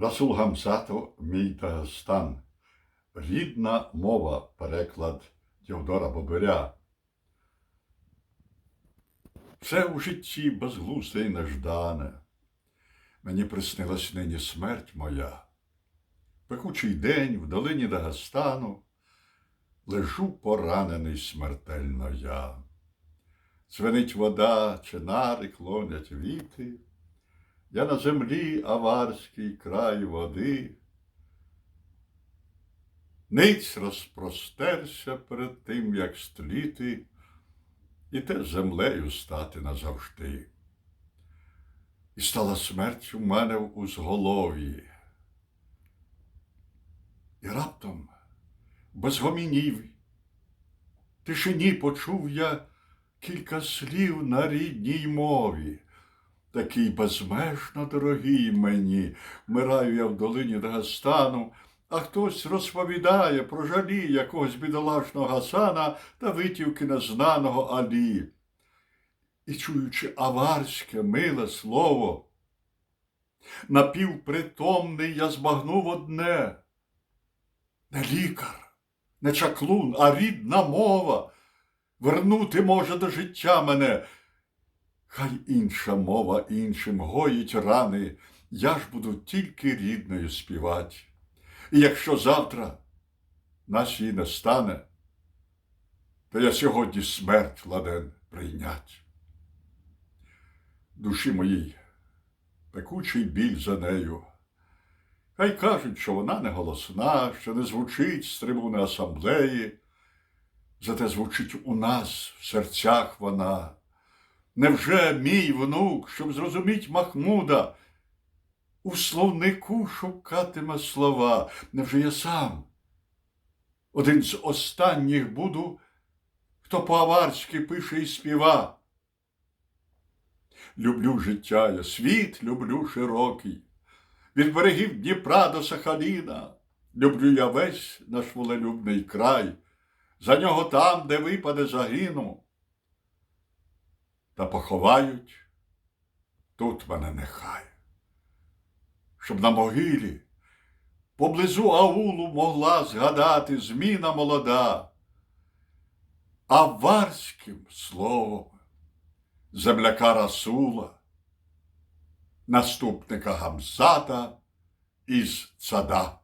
Расул Гамсато, мій Дагестан. Рідна мова, переклад Теодора Бобиря. Все у житті безглузде і неждане. Мені приснилась нині смерть моя. Пекучий день в долині Дагестану лежу поранений смертельно я. Цвенить вода, чинари клонять віти. Я на землі аварський край води. Ниць розпростерся перед тим, як стліти, і те землею стати назавжди. І стала смерть у мене в узголов'ї. І раптом без гомінів, тишині почув я кілька слів на рідній мові. Такий безмежно дорогий мені, вмираю я в долині Дагестану, а хтось розповідає про жалі якогось бідолашного Гасана та витівки незнаного Алі. І чуючи аварське миле слово, напівпритомний я збагнув одне. Не лікар, не чаклун, а рідна мова вернути може до життя мене. Хай інша мова іншим гоїть рани, я ж буду тільки рідною співати. І якщо завтра нас її не стане, то я сьогодні смерть ладен прийнять. Душі моїй пекучий біль за нею. Хай кажуть, що вона не голосна, що не звучить з трибуни асамблеї, зате звучить у нас в серцях вона. Невже мій внук, щоб зрозуміть Махмуда, у словнику шукатиме слова? Невже я сам? Один з останніх буду, хто по-аварськи пише і співа. Люблю життя я, світ люблю широкий, від берегів Дніпра до Сахаліна. Люблю я весь наш волелюбний край, за нього там, де випаде загину та поховають. Тут мене нехай, щоб на могилі поблизу аулу могла згадати зміна молода, аварським словом земляка Расула, наступника Гамзата із Цада.